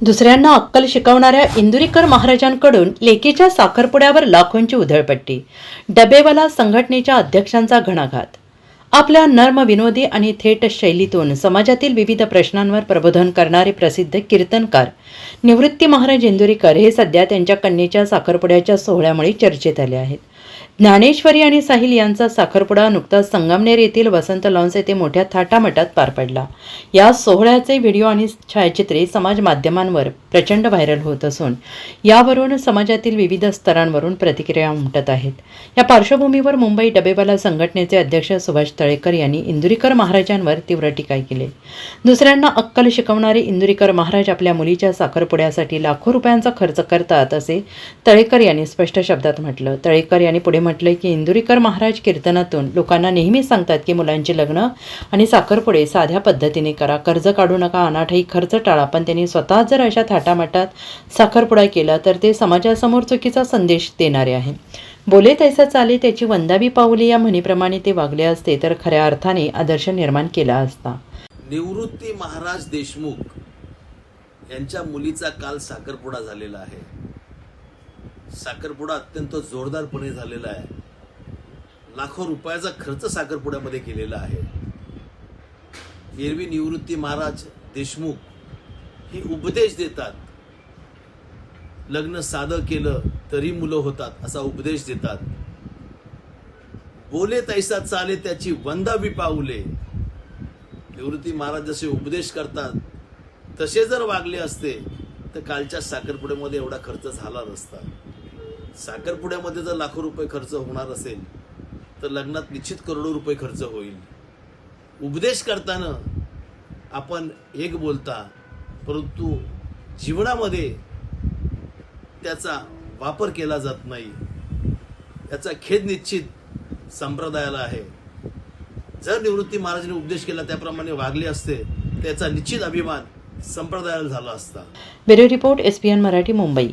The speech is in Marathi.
दुसऱ्यांना अक्कल शिकवणाऱ्या इंदुरीकर महाराजांकडून लेकीच्या साखरपुड्यावर लाखोंची उधळपट्टी डबेवाला संघटनेच्या अध्यक्षांचा घणाघात. आपल्या नर्म विनोदी आणि थेट शैलीतून समाजातील विविध प्रश्नांवर प्रबोधन करणारे प्रसिद्ध कीर्तनकार निवृत्ती महाराज इंदुरीकर हे सध्या त्यांच्या कन्येच्या साखरपुड्याच्या सोहळ्यामुळे चर्चेत आले आहेत. ज्ञानेश्वरी आणि साहिल यांचा साखरपुडा नुकताच संगमनेर येथील वसंत लॉन्स येथे मोठ्या थाटामाटात पार पडला. या सोहळ्याचे व्हिडिओ आणि छायाचित्रे समाज माध्यमांवर प्रचंड व्हायरल होत असून यावरून समाजातील विविध स्तरांवरून प्रतिक्रिया उमटत आहेत. या पार्श्वभूमीवर मुंबई डबेवाला संघटनेचे अध्यक्ष सुभाष तळेकर यांनी इंदुरीकर महाराजांवर तीव्र टीका केली. दुसऱ्यांना अक्कल शिकवणारे इंदुरीकर महाराज आपल्या मुलीच्या साखरपुड्यासाठी लाखो रुपयांचा खर्च करतात असे तळेकर यांनी स्पष्ट शब्दात म्हटलं. तळेकर यांनी पुढे म्हटलं की इंदुरीकर महाराज कीर्तनातून लोकांना नेहमी सांगतात की मुलांचे लग्न आणि साखरपुडे साध्या पद्धतीने करा. कर्ज काढू नका अनाठाई खर्च टाळा. पण त्यांनी स्वतः जर अशा थाटामाटात साखरपुडा केला तर ते समाजासमोर चुकीचा संदेश देणारे आहे. बोले तैसा चाले त्याची वंदावी पाऊली या म्हणीप्रमाणे ते वागले असते तर खऱ्या अर्थाने आदर्श निर्माण केला असता. निवृत्ती महाराज देशमुख यांच्या मुलीचा काल साखरपुडा झालेला आहे. साखरपुडा अत्यंत जोरदारपणे झालेला आहे. लाखो रुपयाचा खर्च साखरपुड्यामध्ये केलेला आहे. एरवी निवृत्ती महाराज देशमुख ही उपदेश देतात. लग्न साधं केलं तरी मुलं होतात असा उपदेश देतात. बोले तैसा चाले त्याची वंदावी पाऊले. निवृत्ती महाराज जसे उपदेश करतात तसे जर वागले असते तर कालच्या साखरपुड्यामध्ये एवढा खर्च झाला नसता. साखरपुड्यामध्ये जर लाखो रुपये खर्च होणार असेल तर लग्नात निश्चित करोडो रुपये खर्च होईल. उपदेश करताना आपण एक बोलता परंतु जीवनामध्ये त्याचा वापर केला जात नाही. याचा खेद निश्चित संप्रदायाला आहे. जर निवृत्ती महाराजांनी उपदेश केला त्याप्रमाणे वागले असते त्याचा निश्चित अभिमान संप्रदायाला झाला असता. Bureau report S P N Marathi Mumbai.